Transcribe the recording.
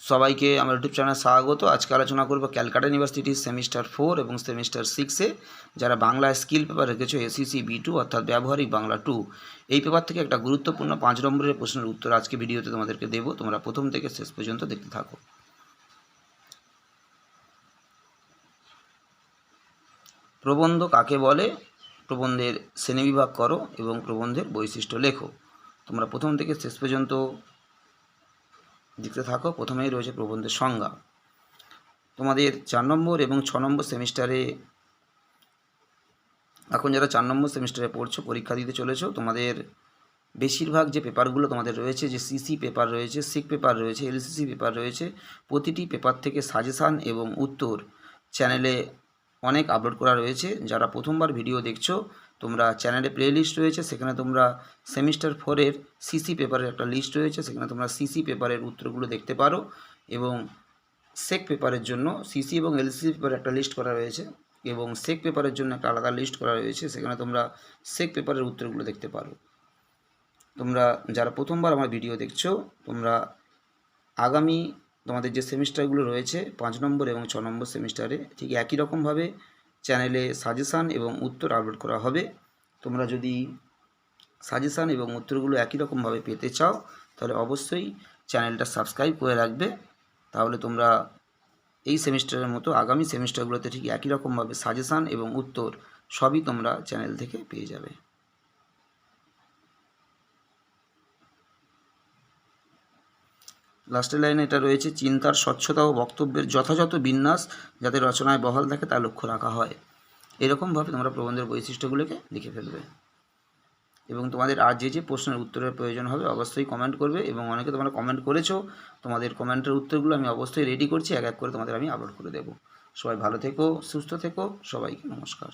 সবাইকে আমার YouTube channel স্বাগত। আজকে আলোচনা করব ক্যালকাটা ইউনিভার্সিটির সেমিস্টার ফোর এবং সেমিস্টার সিক্সে যারা বাংলা স্কিল পেপার রেখেছো এসিসি বি টু অর্থাৎ ব্যবহারিক বাংলা টু এই পেপার থেকে একটা গুরুত্বপূর্ণ পাঁচ নম্বরের প্রশ্নের উত্তর আজকে ভিডিওতে তোমাদেরকে দেবো। তোমরা প্রথম থেকে শেষ পর্যন্ত দেখতে থাকো। প্রবন্ধ কাকে বলে? প্রবন্ধের শ্রেণীবিভাগ করো এবং প্রবন্ধের বৈশিষ্ট্য লেখো। তোমরা প্রথম থেকে শেষ পর্যন্ত দেখতে থাকো। প্রথমেই রয়েছে প্রবন্ধের সংজ্ঞা। তোমাদের চার নম্বর এবং ছ নম্বর সেমিস্টারে, এখন যারা চার নম্বর সেমিস্টারে পড়ছো, পরীক্ষা দিতে চলেছো, তোমাদের বেশিরভাগ যে পেপারগুলো তোমাদের রয়েছে, যে সিসি পেপার রয়েছে সিক পেপার রয়েছে এলসিসি পেপার রয়েছে, প্রতিটি পেপার থেকে সাজেশান এবং উত্তর চ্যানেলে অনেক আপলোড করা রয়েছে। যারা প্রথমবার ভিডিও দেখছ তোমরা চ্যানেলে প্লে লিস্ট রয়েছে, সেখানে তোমরা সেমিস্টার ফোরের সিসি পেপারের একটা লিস্ট রয়েছে, সেখানে তোমরা সিসি পেপারের উত্তরগুলো দেখতে পারো এবং সেক পেপারের জন্য সিসি এবং এলসিসি পেপারের একটা লিস্ট করা রয়েছে এবং সেক পেপারের জন্য একটা আলাদা লিস্ট করা রয়েছে, সেখানে তোমরা সেক পেপারের উত্তরগুলো দেখতে পারো। তোমরা যারা প্রথমবার আমার ভিডিও দেখছ, তোমরা আগামী তোমাদের যে সেমিস্টারগুলো রয়েছে, পাঁচ নম্বর এবং ছ নম্বর সেমিস্টারে ঠিক একই রকমভাবে চ্যানেলে সাজেশান এবং উত্তর আপলোড করা হবে। তোমরা যদি সাজেশান এবং উত্তরগুলো একই রকমভাবে পেতে চাও, তাহলে অবশ্যই চ্যানেলটা সাবস্ক্রাইব করে রাখবে। তাহলে তোমরা এই সেমিস্টারের মতো আগামী সেমিস্টারগুলোতে ঠিক একই রকমভাবে সাজেশান এবং উত্তর সবই তোমরা চ্যানেল থেকে পেয়ে যাবে। লাস্টের লাইনে এটা রয়েছে, চিন্তার স্বচ্ছতা ও বক্তব্যের যথাযথ বিন্যাস যাতে রচনায় বহাল থাকে তা লক্ষ্য রাখা হয়। এরকমভাবে তোমরা প্রবন্ধের বৈশিষ্ট্যগুলোকে লিখে ফেলবে। এবং তোমাদের আর যে যে প্রশ্নের উত্তরের প্রয়োজন হবে অবশ্যই কমেন্ট করবে এবং অনেকে তোমরা কমেন্ট করেছ, তোমাদের কমেন্টের উত্তরগুলো আমি অবশ্যই রেডি করছি, এক এক করে তোমাদের আমি আপলোড করে দেবো। সবাই ভালো থেকো, সুস্থ থেকো, সবাইকে নমস্কার।